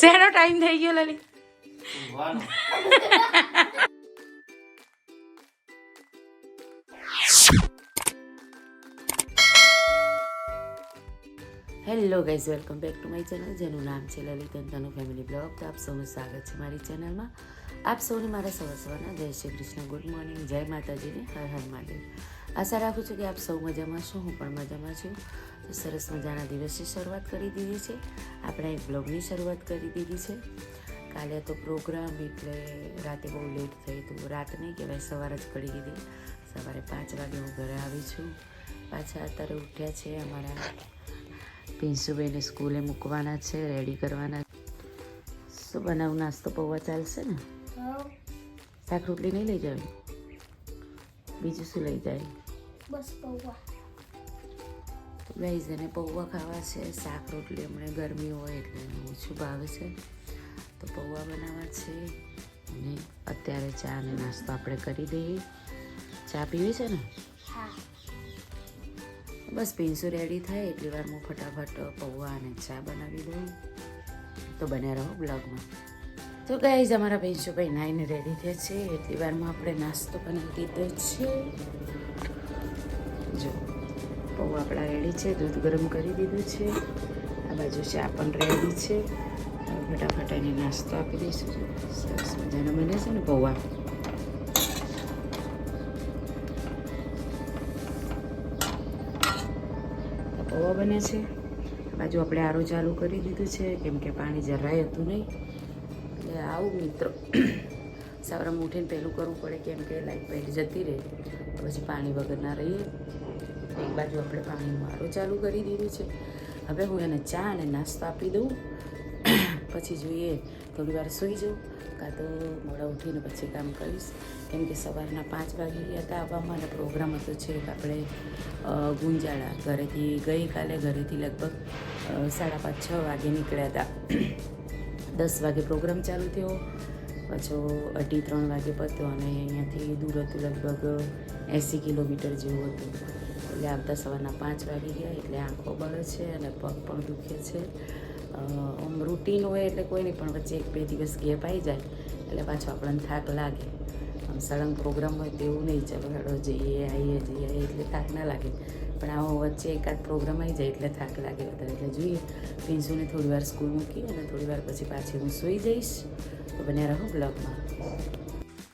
શેનો ટાઈમ થઈ ગયો Lali hello guys welcome back to my channel જેનું નામ છે લલિત અંતાનું ફેમિલી બ્લોગ તો આપ સૌનું સ્વાગત છે મારી ચેનલમાં આપ સૌને મારા સવાર સવારના જય શ્રી કૃષ્ણ ગુડ મોર્નિંગ જય માતાજીને હર હર મહાદેવ. આશા રાખું છું કે આપ સૌ મજામાં છો હું પણ મજામાં છું. તો સરસ મજાના દિવસની શરૂઆત કરી દીધી છે. આપણે એક બ્લોગની શરૂઆત કરી દીધી છે. કાલે તો પ્રોગ્રામ એટલે રાતે બહુ લેટ થઈ હતું રાત નહીં કહેવાય સવાર જ પડી દીધી. સવારે પાંચ વાગે હું ઘરે આવી છું. પાછા અત્યારે ઉઠ્યા છે અમારા પિન્સુભાઈને સ્કૂલે મૂકવાના છે રેડી કરવાના શું બનાવું નાસ્તો પૌવા ચાલશે ને? શાક રોટલી નહીં લઈ જવી બીજું શું લઈ જાય? બસ પૌવા. ગાઈઝ એને પૌવા ખાવા છે શાક રોટલી હમણાં ગરમી હોય એટલે એનું ઓછું ભાવે છે. તો પૌવા બનાવવા છે અને અત્યારે ચા અને નાસ્તો આપણે કરી દઈએ. ચા પીવી છે ને? બસ પીંસુ રેડી થાય એટલી વાર હું ફટાફટ પૌવા અને ચા બનાવી દઉં. તો બને રહો બ્લોગમાં તો ગાઈઝ અમારા ભાઈ નાઈને રેડી થયા છે. એટલી વારમાં આપણે નાસ્તો બનાવી દીધો છે. જો. પૌવા આપણા રેડી છે. દૂધ ગરમ કરી દીધું છે. આ બાજુ ચા પણ રેડી છે. ફટાફટ એને નાસ્તો આપી દઈશું. સરસ મજાનો બને છે ને પૌવા. પૌવા બને છે. બાજુ આપણે આરો ચાલુ કરી દીધું છે. કેમ કે પાણી જરાય હતું નહીં. એટલે આવું મિત્રો. સવારમાં ઉઠીને પહેલું કરવું પડે કેમ કે લાઈટ પહેલી જતી રહે. પછી પાણી વગર ના રહીએ. એક બાજુ આપણે પાણીનું વારો ચાલુ કરી દીધું છે. હવે હું એને ચા અને નાસ્તો આપી દઉં. પછી જોઈએ, થોડી વાર સૂઈ જાઉં, કાં તો મોડા ઉઠીને પછી કામ કરીશ. કેમ કે સવારના પાંચ વાગે ગયા હતા આવવામાં અને પ્રોગ્રામ હતો છે આપણે ગુંજાળા ઘરેથી ગઈકાલે ઘરેથી લગભગ સાડા પાંચ છ વાગે નીકળ્યા હતા. દસ વાગે પ્રોગ્રામ ચાલુ થયો, પાછો અઢી ત્રણ વાગે પત્યો અને અહીંયાથી દૂર હતું લગભગ એંસી કિલોમીટર જેવું હતું. એટલે આવતા સવારના પાંચ વાગી ગયા એટલે આંખો બળે છે અને પગ પણ દુખે છે. આમ રૂટીન હોય એટલે કોઈ નહીં પણ વચ્ચે એક બે દિવસ ગેપ આવી જાય એટલે પાછો આપણને થાક લાગે. આમ સળંગ પ્રોગ્રામ હોય તેવું નહીં ચાલો. હેડો જઈએ આવીએ જઈએ એટલે થાક ના લાગે. પણ આવો વચ્ચે એકાદ પ્રોગ્રામ આવી જાય એટલે થાક લાગે વધારે. એટલે જોઈએ, પિન્સુને થોડી વાર સ્કૂલ મૂકી અને થોડી વાર પછી પાછી હું સૂઈ જઈશ. તો બને રહો બ્લોગમાં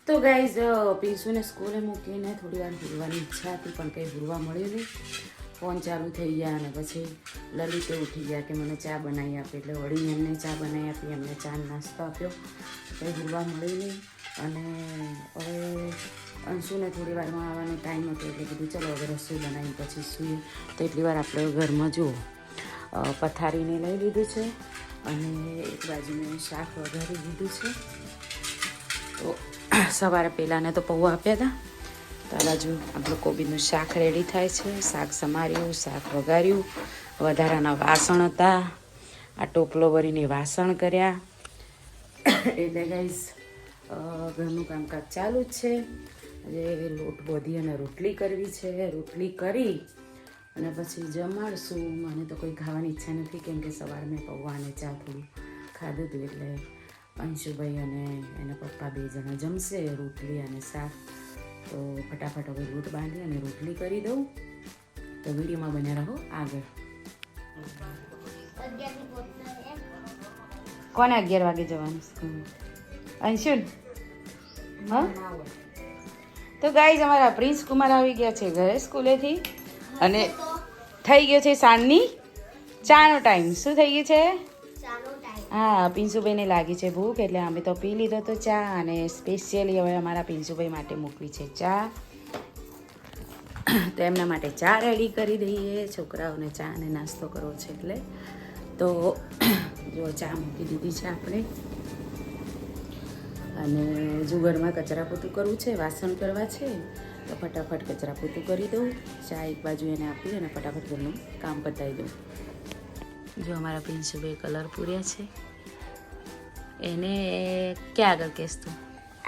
તો ગાઈઝ પિન્સુને સ્કૂલે મૂકીને થોડી વાર ભૂલવાની ઈચ્છા હતી, પણ કંઈ ભૂલવા મળ્યું નહીં. ફોન ચાલુ થઈ ગયા અને પછી લલિતે ઉઠી ગયા કે મને ચા બનાવી આપી. એટલે વળી એમને ચા બનાવી આપી, એમને ચા નાસ્તો આપ્યો. કંઈ ભૂલવા મળ્યું નહીં. અને હવે અંશુને થોડી વારમાં આવવાનો ટાઈમ હતો એટલે કીધું, ચલો હવે રસોઈ બનાવી પછી સૂઈએ. તો એટલી વાર આપણે ઘરમાં જુઓ. પથારીને લઈ લીધું છે અને એક બાજુ મેં શાક વઘારી દીધું છે. સવારે પહેલાંને તો પૌવા આપ્યા હતા. તો આ આપણું કોબીનું શાક રેડી થાય છે. શાક સમાર્યું, શાક વઘાર્યું. વધારાના વાસણ હતા. આ ટોપલો ભરીને વાસણ કર્યા. એટલે ગાઈસ ઘરનું કામકાજ ચાલુ જ છે. આજે લોટ બોધી અને રોટલી કરવી છે. રોટલી કરી અને પછી જમાડશું. મને તો કોઈ ખાવાની ઈચ્છા નથી કેમ કે સવારે મેં પૌવા અને ચા થોડું ખાધું હતું એટલે અંશુભાઈ અને એના પપ્પા બે જણા જમશે, રોટલી અને શાક. તો ફટાફટ હવે લોટ બાંધી અને રોટલી કરી દઉં. તો વિડીયોમાં બન્યા રહો આગળ. કોને અગિયાર વાગે જવાનું અંશુન હા? તો ગાઈઝ અમારા પ્રિન્સ કુમાર આવી ગયા છે ઘરે સ્કૂલેથી. અને થઈ ગયો છે સાંજની ચાનો ટાઈમ શું થઈ ગયું છે? હા, પિન્સુભાઈને લાગી છે ભૂખ, એટલે અમે તો પી લીધો તો ચા અને સ્પેશિયલી હવે અમારા પિન્સુભાઈ માટે મૂકવી છે ચા. તો એમના માટે ચા રેડી કરી દઈએ, છોકરાઓને ચા અને નાસ્તો કરવો છે એટલે. તો જો ચા મૂકી દીધી છે આપણે. અને જુગરમાં ઘરમાં કચરા પોતું કરવું છે, વાસણ કરવા છે, તો ફટાફટ કચરા પોતું કરી દઉં. ચા એક બાજુ એને આપી અને ફટાફટ ઘરનું કામ પતાવી દઉં. જો અમારા પિન્સુભાઈ કલર પૂર્યા છે. એને ક્યાં આગળ કહેશ તું?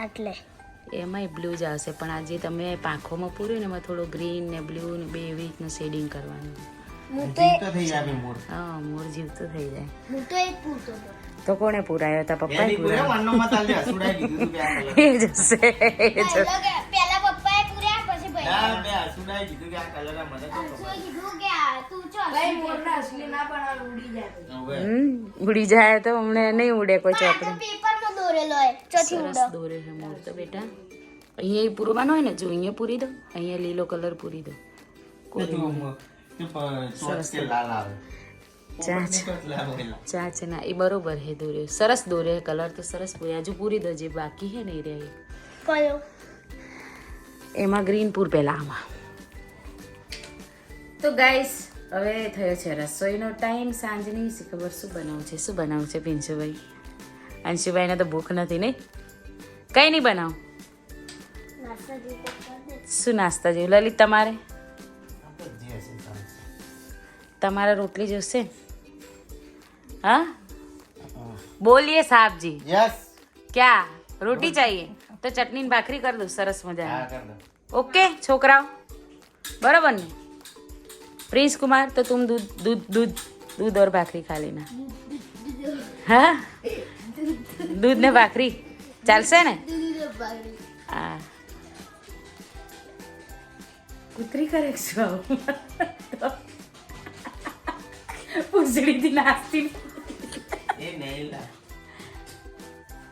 આટલે એમાંય બ્લુ જ આવશે પણ આજે તમે પાંખોમાં પૂર્યું ને એમાં થોડું ગ્રીન ને બ્લુ ને બે એવી રીતનું શેડિંગ કરવાનું. હું મોર જીવતો થઈ જાય. તો કોણે પુરાયો? હતા પપ્પાએ એની પૂરે. એ જશે ના, કે આ મને તો ઉડી જાય તો હમણે નહીં ઉડે કોઈ ચોપડી. પેપરમાં દોરેલો હોય ચોથી સરસ દોરે છે મોર તો બેટા. અહીંયા પૂરવાનો હોય ને જો અહીંયા પૂરી દો અહીંયા લીલો કલર પૂરી દો. ચોચ ના એ બરોબર હે દોર્યો સરસ દોર્યો કલર તો સરસ પૂરી હજુ પૂરી દો જે બાકી હે ને એ રહે. કયો? એમાં ગ્રીનપુર પહેલાં આમાં. તો ગાઈસ હવે થયો છે રસોઈનો ટાઈમ સાંજની શી ખબર શું બનાવું છે? શું બનાવું છે પિંશુભાઈ અંશુભાઈને તો ભૂખ નથી ને? કંઈ નહીં બનાવું. શું નાસ્તા જેવું? લલિત તમારે? તમારે રોટલી જોશે? હા? બોલીએ સાહેબજી. યસ ક્યાં? રોટી. ચાહીએ? તો ચટણી ને ભાખરી કરી દઉં સરસ મજા ઓકે છોકરાઓ? બરાબર ને? પ્રિન્સ કુમાર તો તું દૂધ દૂધ દૂધ દૂધ ઓર ભાખરી ખા લેના. હા? દૂધ ને ભાખરી. ચાલશે ને? હા. કૂતરી કરે છો પૂછડી થી નાસ્તી. એ નહીં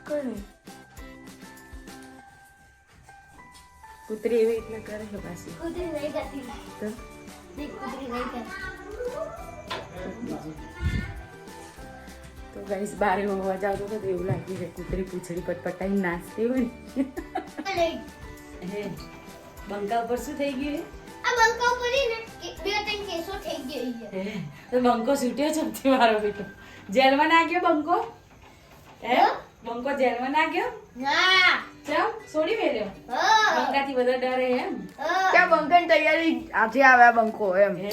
કોણ? કૂતરી એવી રીતના કરે છે પાછી? કૂતરી નહીં કરતી તો? કૂતરી નહીં કરતી તો ગાઈસ બારે અવાજ આવતો હતો તો એવું લાગ્યું છે કૂતરી પૂછડી પટપટાઈ નાચતી હોય ને. બંકા ઉપર શું થઈ ગયું આ બંકા ઉપર ને બે ત્રણ કેસો થઈ ગઈ છે તો બંકો છૂટ્યો છે મારો બેટો? જેલમાં ના ગયો બંકો? હે? બંકો જેલમાં ના ગયો ના. ચમ છોડી મેલ્યો. હા. બંકાથી બધા ડરે એમ. ક્યાં ત્યાં બંકન તૈયારી? આજે આવ્યા બંકો એમ. હે.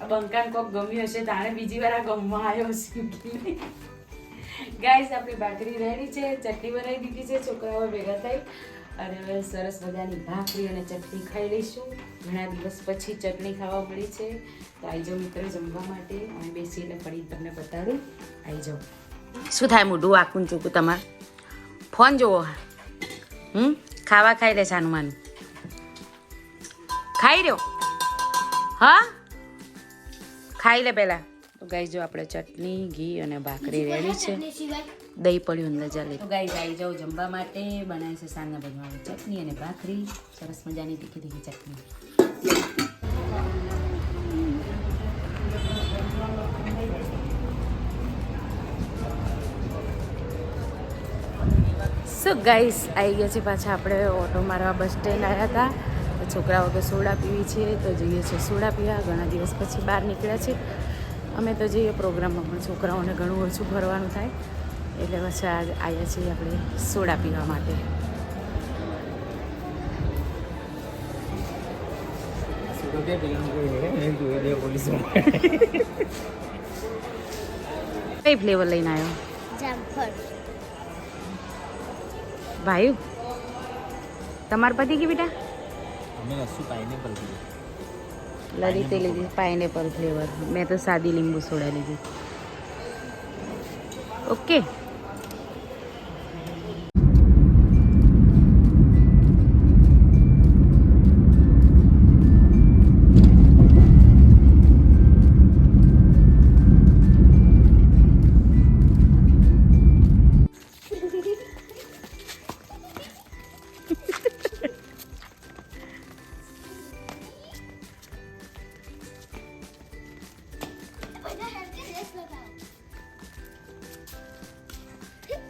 આ બંકાને કોક ગમ્યું હશે તાણે બીજી વાર આ ગમવા આવ્યો હશે. ગાઈસ આપણી ભાખરી રેડી છે ચટણી બનાવી દીધી છે છોકરાઓ ભેગા થઈ અને હવે સરસ મજાની ભાખરી અને ચટણી ખાઈ લઈશું. ઘણા દિવસ પછી ચટણી ખાવા મળી છે. તો આવી જાઓ મિત્રો જમવા માટે. અને બેસીને ફરી તમને બતાડું. આવી જાઓ. શું થાય મોઢું આખું ચૂકું તમારે? ફોન જોવો હમ? ખાવા ખાઈ લે છાનું ખાઈ રહ્યો? હા? ખાઈ લે પહેલાં તો ગાઈ જો આપણે ચટણી ઘી અને ભાખરી રેડી છે. દહીં પડ્યું અંદર ચાલે. તો ગાઈ આવી જાઓ જમવા માટે. બનાવે છે સાંજના ભજવાની ચટણી અને ભાખરી. સરસ મજાની તીખી તીખી ચટણી. સો ગાઈસ આવી ગયા છે પાછા આપણે ઓટો મારવા બસ સ્ટેન્ડ આવ્યા હતા. છોકરાઓ કે સોડા પીવી છે તો જઈએ છીએ સોડા પીવા. ઘણા દિવસ પછી બહાર નીકળ્યા છે. અમે તો જઈએ પ્રોગ્રામમાં પણ છોકરાઓને ઘણું ઓછું ફરવાનું થાય. એટલે પછી આજ આવ્યા છીએ આપણે સોડા પીવા માટે. કઈ ફ્લેવર લઈને આવ્યો? જામફળ. ભાઈ તમાર પતિ કે બેટા? અમે લસ્સી પીએ. લલિતે લીધી પાઇનેપલ ફ્લેવર મેં તો સાદી લીંબુ સોડા લીધી. ઓકે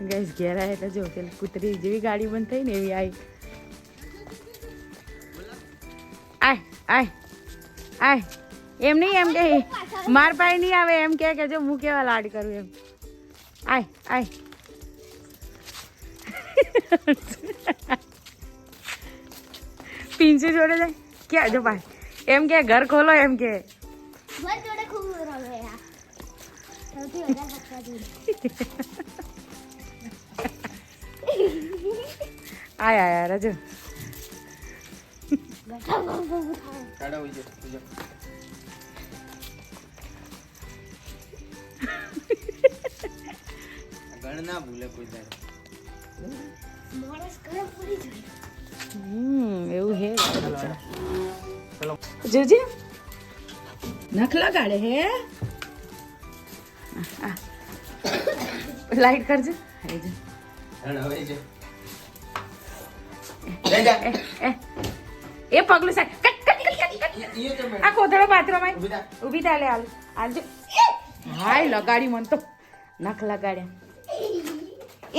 ગેસ ઘેર એટલે જો, પેલી કૂતરી જેવી ગાડી બંધ થઈ ને એવી આવી આય આય આય. એમ નહીં, એમ કે, માર પાસે નહીં આવે, એમ કે જો, હું કેવા લાડ કરું એમ. આય આય. પિંચુ જોડે જાય. ક્યાં? જો ભાઈ. એમ કે, ઘર ખોલો, એમ કે. જોડે ખૂબ રમે આય આયા રજો. હમ એવું હે. જોજે. નખ લગાડે હે. લાઈટ કરજે. લઈ જા એ પગલું સાહેબ કટ કટ કટ કટ આ કોથળો બાથરૂમ ઊભી થા. લે હાલ. હાલજો હાય લગાડી મન તો. નખ લગાડ્યા.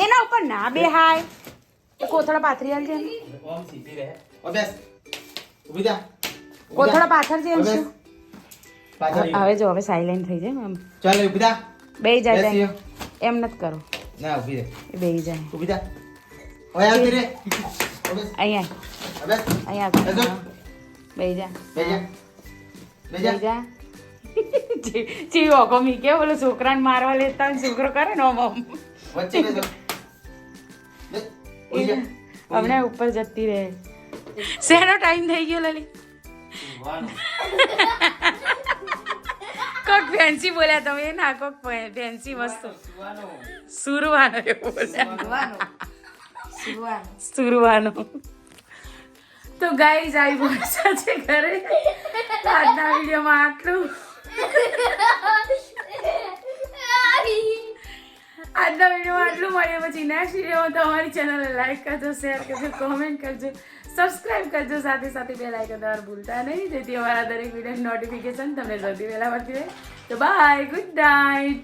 એના ઉપર ના બે હાય કોથળા પાથરી હાલજે એને. ઓમ સીધી રહે. ઓ બેસ. ઊભી થા. કોથળો એમ ઓ શું હવે જો હવે સાયલેન્ટ થઈ જાય એમ ચાલ ઊભી થા. બે જાય જાય એમ નથી કરો. ના ઊભી રહે. બે જાય. ઊભી થા. ઓય આવતી રે અહીંયા. અહીંયા બેસો. બે જા બે જા બે બે જા જા ચી ઓકો મી કે બોલો છોકરાને મારવા લેતા છોકરો કરે ને બેસ. હમણાં ઉપર જતી રહે. શેનો ટાઈમ થઈ ગયો લલી કોક ફેન્સી બોલ્યા તમે ના કોક ફેન્સી વસ્તુ. સુરવાનો એવું બોલ્યા. સુરવાનો. તો ગાઈઝ આવી પહોંચ્યા છે ઘરે. આજના વિડીયોમાં આટલું. આજના વિડીયોમાં આટલું મળીએ પછી નેક્સ્ટ વિડીયોમાં તમારી ચેનલને લાઈક કરજો શેર કરજો કોમેન્ટ કરજો સબસ્ક્રાઇબ કરજો. સાથે સાથે બે લાઈક દવાર ભૂલતા નહીં. જેથી અમારા દરેક વીડિયો નોટિફિકેશન તમને સૌથી વહેલા મળતી રહે. તો બાય ગુડ નાઇટ